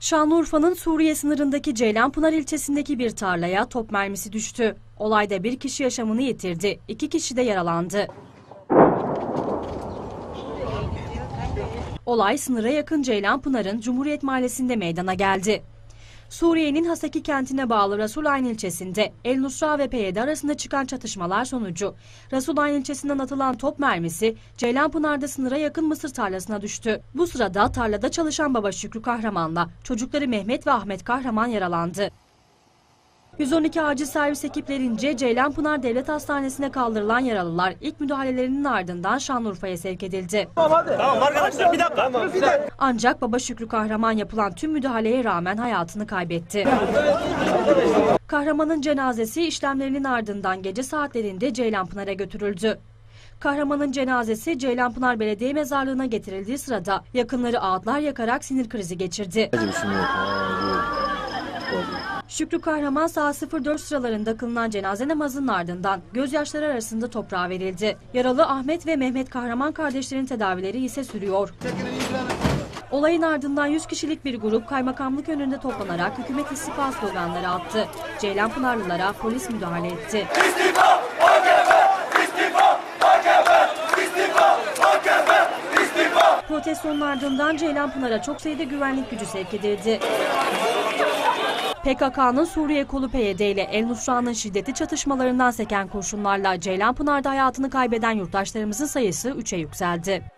Şanlıurfa'nın Suriye sınırındaki Ceylanpınar ilçesindeki bir tarlaya top mermisi düştü. Olayda bir kişi yaşamını yitirdi, iki kişi de yaralandı. Olay sınıra yakın Ceylanpınar'ın Cumhuriyet Mahallesi'nde meydana geldi. Suriye'nin Hasaki kentine bağlı Rasulayn ilçesinde El Nusra ve PYD arasında çıkan çatışmalar sonucu Rasulayn ilçesinden atılan top mermisi Ceylanpınar'da sınıra yakın mısır tarlasına düştü. Bu sırada tarlada çalışan baba Şükrü Kahraman'la çocukları Mehmet ve Ahmet Kahraman yaralandı. 112 acil servis ekiplerince Ceylanpınar Devlet Hastanesi'ne kaldırılan yaralılar ilk müdahalelerinin ardından Şanlıurfa'ya sevk edildi. Tamam arkadaşlar bir dakika. Tamam, bir dakika. Ancak baba Şükrü Kahraman yapılan tüm müdahaleye rağmen hayatını kaybetti. Kahramanın cenazesi işlemlerinin ardından gece saatlerinde Ceylanpınar'a götürüldü. Kahramanın cenazesi Ceylanpınar Belediye Mezarlığı'na getirildiği sırada yakınları ağıtlar yakarak sinir krizi geçirdi. Şükrü Kahraman saat 04 sıralarında kılınan cenaze namazının ardından gözyaşları arasında toprağa verildi. Yaralı Ahmet ve Mehmet Kahraman kardeşlerin tedavileri ise sürüyor. Olayın ardından 100 kişilik bir grup kaymakamlık önünde toplanarak hükümet istifa sloganları attı. Ceylanpınarlılara polis müdahale etti. Protestonun ardından Ceylanpınar'a çok sayıda güvenlik gücü sevk edildi. PKK'nın Suriye kolu PYD ile El Nusra'nın şiddetli çatışmalarından seken kurşunlarla Ceylanpınar'da hayatını kaybeden yurttaşlarımızın sayısı 3'e yükseldi.